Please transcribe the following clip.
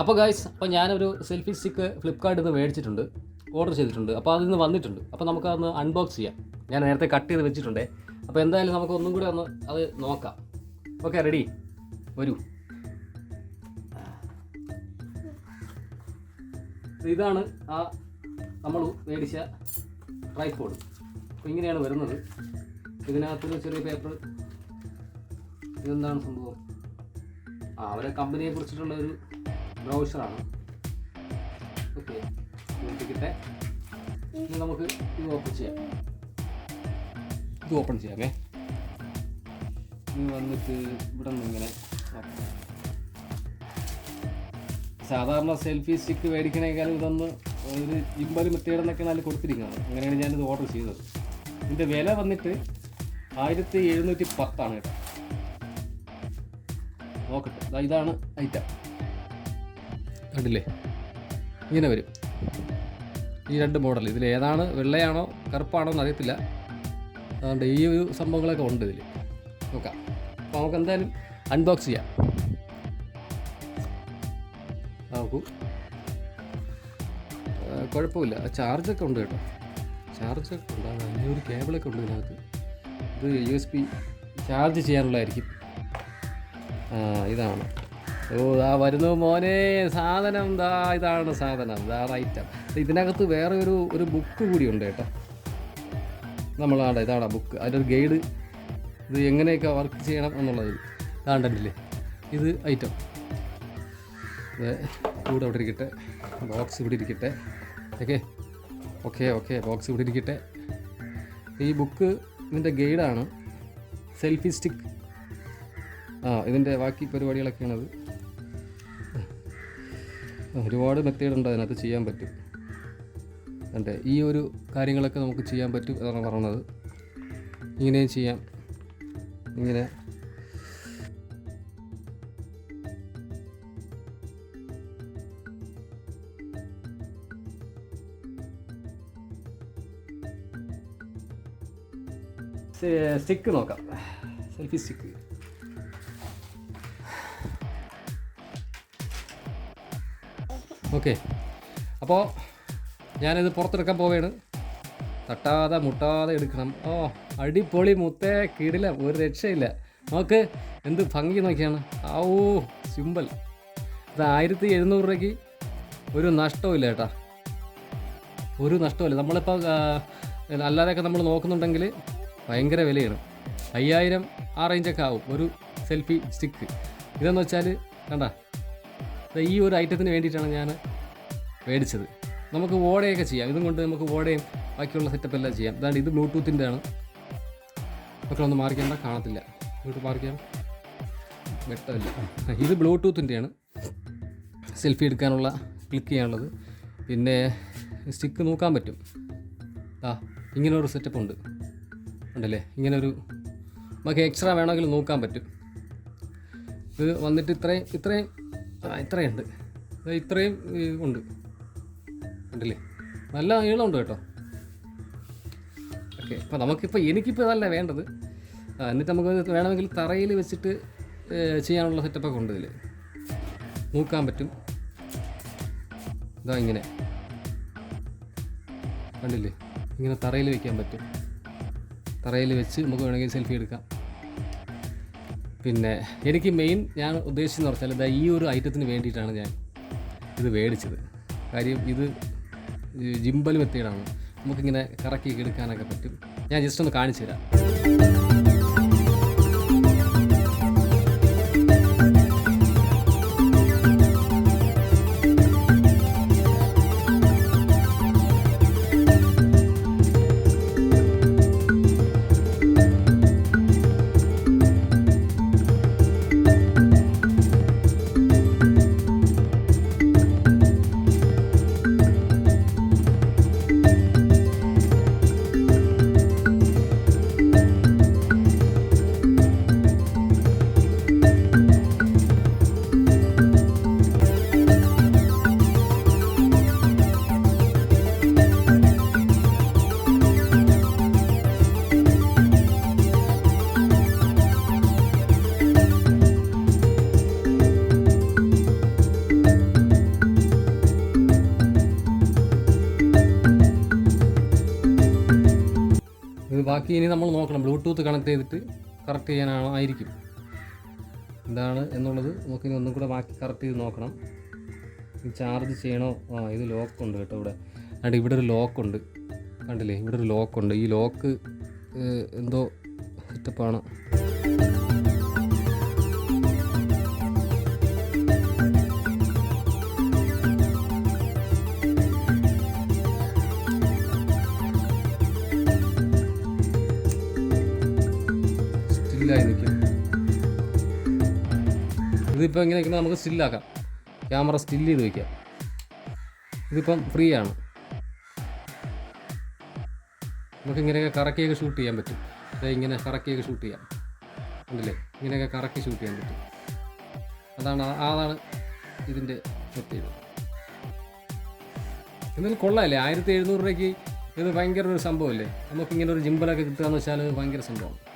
അപ്പോൾ ഗായ്സ് അപ്പോൾ ഞാനൊരു സെൽഫി സ്റ്റിക്ക് ഫ്ലിപ്കാർട്ടിൽ നിന്ന് മേടിച്ചിട്ടുണ്ട്. ഓർഡർ ചെയ്തിട്ടുണ്ട്. അപ്പോൾ അതിൽ നിന്ന് വന്നിട്ടുണ്ട്. അപ്പോൾ നമുക്കതൊന്ന് അൺബോക്സ് ചെയ്യാം. ഞാൻ നേരത്തെ കട്ട് ചെയ്ത് വെച്ചിട്ടുണ്ട്. അപ്പോൾ എന്തായാലും നമുക്ക് ഒന്നും കൂടി ഒന്ന് അത് നോക്കാം. ഓക്കെ റെഡി വരൂ. ഇതാണ് ആ നമ്മൾ മേടിച്ച ട്രൈപോഡ് അപ്പോൾ ഇങ്ങനെയാണ് വരുന്നത്. ഇതിനകത്തൊരു ചെറിയ പേപ്പർ ഇതെന്താണ് സംഭവം? ആ അവരെ കമ്പനിയെ കുറിച്ചിട്ടുള്ള ഒരു ബ്രൗഷറാണ് ഓക്കെ ടിക്കറ്റെ ഇനി നമുക്ക് ഇത് ഓപ്പൺ ചെയ്യാം. ഇത് ഓപ്പൺ ചെയ്യാമേ ഇനി വന്നിട്ട് ഇവിടെ നിന്ന് ഇങ്ങനെ സാധാരണ സെൽഫി സ്റ്റിക്ക് മേടിക്കണേക്കാളും ഇതൊന്ന് ഒരു ഇമ്പൽ എന്നൊക്കെ നല്ല കൊടുത്തിരിക്കുന്നത്. അങ്ങനെയാണ് ഞാനിത് ഓർഡർ ചെയ്തത്. ഇതിന്റെ വില വന്നിട്ട് ആയിരത്തി എഴുന്നൂറ്റി പത്താണ് കേട്ടോ. നോക്കട്ടെ. ഇതാണ് ഐറ്റം കണ്ടില്ലേ? ഇങ്ങനെ വരും. ഈ രണ്ട് മോഡൽ ഇതിൽ ഏതാണ് വെള്ളയാണോ കറുപ്പാണോ എന്ന് അറിയത്തില്ല. അതുകൊണ്ട് ഈ ഒരു സംഭവങ്ങളൊക്കെ ഉണ്ട് ഇതിൽ. നോക്കാം. അപ്പോൾ നമുക്ക് എന്തായാലും അൺബോക്സ് ചെയ്യാം. നോക്കൂ. കുഴപ്പമില്ല. ചാർജൊക്കെ ഉണ്ട് കേട്ടോ. ചാർജൊക്കെ ഉണ്ട്. അതിന്റെ ഒരു കേബിളൊക്കെ ഉണ്ട് ഇതിനകത്ത്. ഇത് യു എസ് പി ചാർജ് ചെയ്യാനുള്ളതായിരിക്കും. ഇതാണ്. ഓ ആ വരുന്നു മോനെ. സാധനം ദാ ഇതാണ് സാധനം ഇതാണ് ഐറ്റം ഇതിനകത്ത് വേറെ ഒരു ഒരു ബുക്ക് കൂടി ഉണ്ട് കേട്ടോ. നമ്മളാണ് ഇതാണ് ബുക്ക് അതിന്റെ ഗൈഡ് ഇത് എങ്ങനെയൊക്കെ വർക്ക് ചെയ്യണം എന്നുള്ളത് ഇതാണ്ടല്ലേ ഇത് ഐറ്റം കൂടെ ഇവിടെ ഇരിക്കട്ടെ. ബോക്സ് ഇവിടെ ഇരിക്കട്ടെ. ഓക്കെ. ഓക്കെ ഓക്കെ ബോക്സ് ഇവിടെ ഇരിക്കട്ടെ. ഈ ബുക്ക് ഇതിന്റെ ഗൈഡാണ് സെൽഫി സ്റ്റിക്ക് ആ ഇതിന്റെ ബാക്കി പരിപാടികളൊക്കെയാണത്. ഒരുപാട് മെത്തേഡ് ഉണ്ട് അതിനകത്ത് ചെയ്യാൻ പറ്റും. അതെ ഈ ഒരു കാര്യങ്ങളൊക്കെ നമുക്ക് ചെയ്യാൻ പറ്റും എന്നാണ് പറയുന്നത് ഇങ്ങനെയും ചെയ്യാം. ഇങ്ങനെ. സ്റ്റിക്ക് നോക്കാം. Selfie stick. ഓക്കെ അപ്പോൾ ഞാനിത് പുറത്തെടുക്കാൻ പോവുകയാണ്. തട്ടാതെ മുട്ടാതെ എടുക്കണം. ഓ അടിപൊളി മുത്തേ. കിടില ഒരു രക്ഷയില്ല. നമുക്ക് എന്ത് ഭംഗി നോക്കിയാണ്. ഓ സിമ്പിൾ. ഇത് ആയിരത്തി എഴുന്നൂറ് രൂപയ്ക്ക് ഒരു നഷ്ടമില്ല ചേട്ടാ ഒരു നഷ്ടമില്ല നമ്മളിപ്പോൾ അല്ലാതെയൊക്കെ നമ്മൾ നോക്കുന്നുണ്ടെങ്കിൽ ഭയങ്കര വിലയാണ്. അയ്യായിരം ആ റേഞ്ചൊക്കെ ആവും ഒരു സെൽഫി സ്റ്റിക്ക് ഇതെന്ന് വെച്ചാൽ കണ്ട ഈ ഒരു ഐറ്റത്തിന് വേണ്ടിയിട്ടാണ് ഞാൻ മേടിച്ചത്. നമുക്ക് ഓടയൊക്കെ ചെയ്യാം. ഇതും കൊണ്ട് നമുക്ക് ഓടയും ബാക്കിയുള്ള സെറ്റപ്പ് എല്ലാം ചെയ്യാം. അതാണ്ട് ഇത് ബ്ലൂടൂത്തിന്റെ ആണ് മക്കളൊന്ന് മാറിക്കേണ്ട കാണത്തില്ല. ഇങ്ങോട്ട് മാറിക്കാം വെട്ടമില്ല. ഇത് ബ്ലൂടൂത്തിന്റെയാണ്. സെൽഫി എടുക്കാനുള്ള ക്ലിക്ക് ചെയ്യാനുള്ളത്. പിന്നെ സ്റ്റിക്ക് നോക്കാൻ പറ്റും. ആ ഇങ്ങനെ ഒരു സെറ്റപ്പ് ഉണ്ട്. ഉണ്ടല്ലേ? ഇങ്ങനെ ഒരു നമുക്ക് എക്സ്ട്രാ വേണമെങ്കിൽ നോക്കാൻ പറ്റും. ഇത് വന്നിട്ട് ഇത്രയും ഇത്രയും ഇത്രയുണ്ട്. ഇത്രയും ഉണ്ട്. ഉണ്ടല്ലേ നല്ല നീളമുണ്ട് കേട്ടോ. ഓക്കെ അപ്പോൾ നമുക്കിപ്പോൾ എനിക്കിപ്പോൾ ഇതല്ല വേണ്ടത്. എന്നിട്ട് നമുക്ക് വേണമെങ്കിൽ തറയിൽ വെച്ചിട്ട് ചെയ്യാനുള്ള സെറ്റപ്പൊക്കെ ഉണ്ട് ഇതിൽ നോക്കാൻ പറ്റും. ഇതാ ഇങ്ങനെ. കണ്ടില്ലേ? ഇങ്ങനെ തറയിൽ വെക്കാൻ പറ്റും. തറയിൽ വെച്ച് നമുക്ക് വേണമെങ്കിൽ സെൽഫി എടുക്കാം. പിന്നെ എനിക്ക് മെയിൻ ഞാൻ ഉദ്ദേശിച്ചെന്ന് പറഞ്ഞാൽ ഇതാ ഈ ഒരു ഐറ്റത്തിന് വേണ്ടിയിട്ടാണ് ഞാൻ ഇത് മേടിച്ചത്. കാര്യം ഇത് ജിമ്പൽ മെത്തേഡാണ് നമുക്കിങ്ങനെ കറക്കി എടുക്കാനൊക്കെ പറ്റും. ഞാൻ ജസ്റ്റ് ഒന്ന് കാണിച്ചു തരാം ബാക്കി ഇനി നമ്മൾ നോക്കണം. ബ്ലൂടൂത്ത് കണക്ട് ചെയ്തിട്ട് കറക്റ്റ് ചെയ്യാനാണ് ആയിരിക്കും. എന്താണ് എന്നുള്ളത് നമുക്കിനി ഒന്നും കൂടെ ബാക്കി കറക്റ്റ് ചെയ്ത് നോക്കണം. ചാർജ് ചെയ്യണോ? ആ ഇത് ലോക്കുണ്ട് കേട്ടോ ഇവിടെ. അണ്ട് ഇവിടെ ഒരു ലോക്കുണ്ട് കണ്ടില്ലേ? ഇവിടെ ഒരു ലോക്കുണ്ട് ഈ ലോക്ക് എന്തോ സെറ്റപ്പാണ് സ്റ്റില്ലായി നിൽക്കും ഇതിപ്പോൾ ഇങ്ങനെ നിൽക്കുന്നത് നമുക്ക് സ്റ്റില്ലാക്കാം ക്യാമറ സ്റ്റിൽ ചെയ്ത് വയ്ക്കാം ഇതിപ്പം ഫ്രീ ആണ്. നമുക്ക് ഇങ്ങനെയൊക്കെ കറക്കിയൊക്കെ ഷൂട്ട് ചെയ്യാൻ പറ്റും. ഇങ്ങനെ കറക്കിയൊക്കെ ഷൂട്ട് ചെയ്യാം. ഉണ്ടല്ലേ ഇങ്ങനെയൊക്കെ കറക്കി ഷൂട്ട് ചെയ്യാൻ പറ്റും. അതാണ് അതാണ് ഇതിന്റെ പ്രത്യേകത എന്നാലും കൊള്ളാമല്ലേ ആയിരത്തി എഴുന്നൂറ് രൂപയ്ക്ക് ഇത് ഭയങ്കര ഒരു സംഭവമല്ലേ? നമുക്കിങ്ങനെ ഒരു ജിമ്പലൊക്കെ കിട്ടുക എന്ന് വെച്ചാൽ ഭയങ്കര സംഭവം